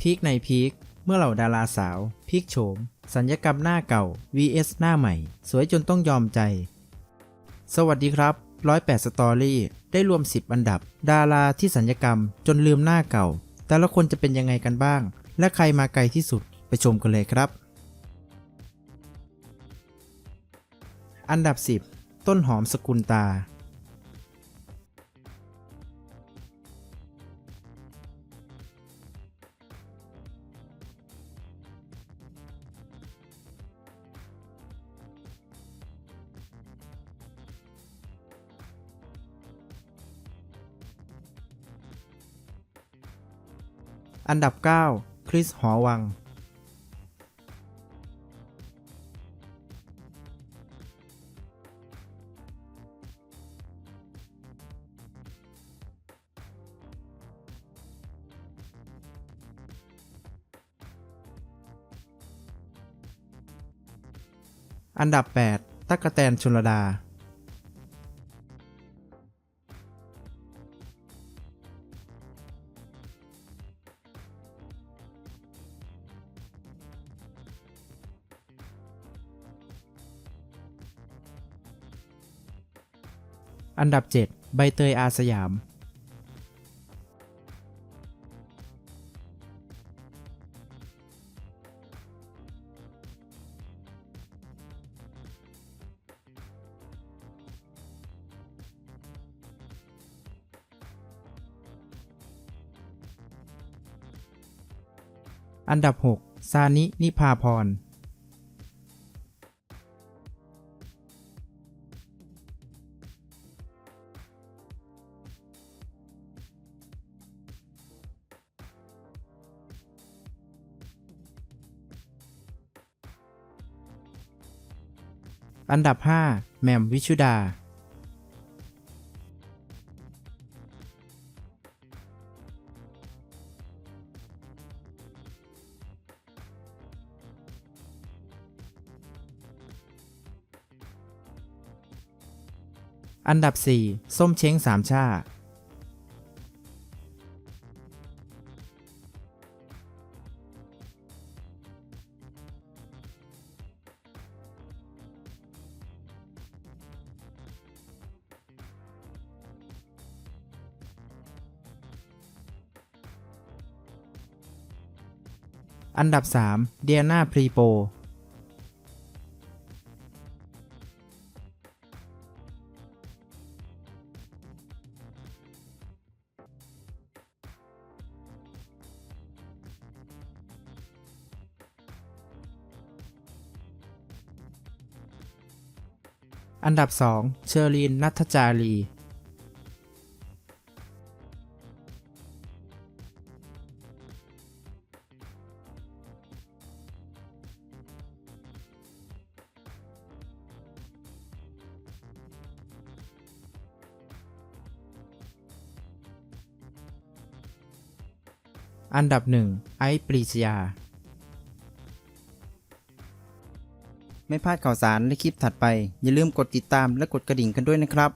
พีคในพีคเมื่อเหล่าดาราสาว พีคโฉม สัญญกรรมหน้าเก่า vs หน้าใหม่ สวยจนต้องยอมใจ สวัสดีครับ 108 สตอรี่ ได้รวม 10 อันดับ ดาราที่สัญญกรรมจนลืมหน้าเก่า แต่ละคนจะเป็นยังไงกันบ้าง และใครมาไกลที่สุด ไปชมกันเลยครับ อันดับ 10 ต้นหอมสกุลตา อันดับ 9 คริส หอวัง อันดับ 8 ตั๊กกะแตนชลดา อันดับ 7 ใบเตยอาสยาม อันดับ 6 ซานิ นิพาพร อันดับ 5 แมมวิชุดา อันดับ 4 ส้มเช้งสามชา อันดับ 3 เดียนาพรีโปอันดับ 2 เชอรีนนัทจารี อันดับ1ไอซ์ปรีชยา ไม่พลาดข่าวสารในคลิปถัดไป อย่าลืมกดติดตามและกดกระดิ่งกันด้วยนะครับ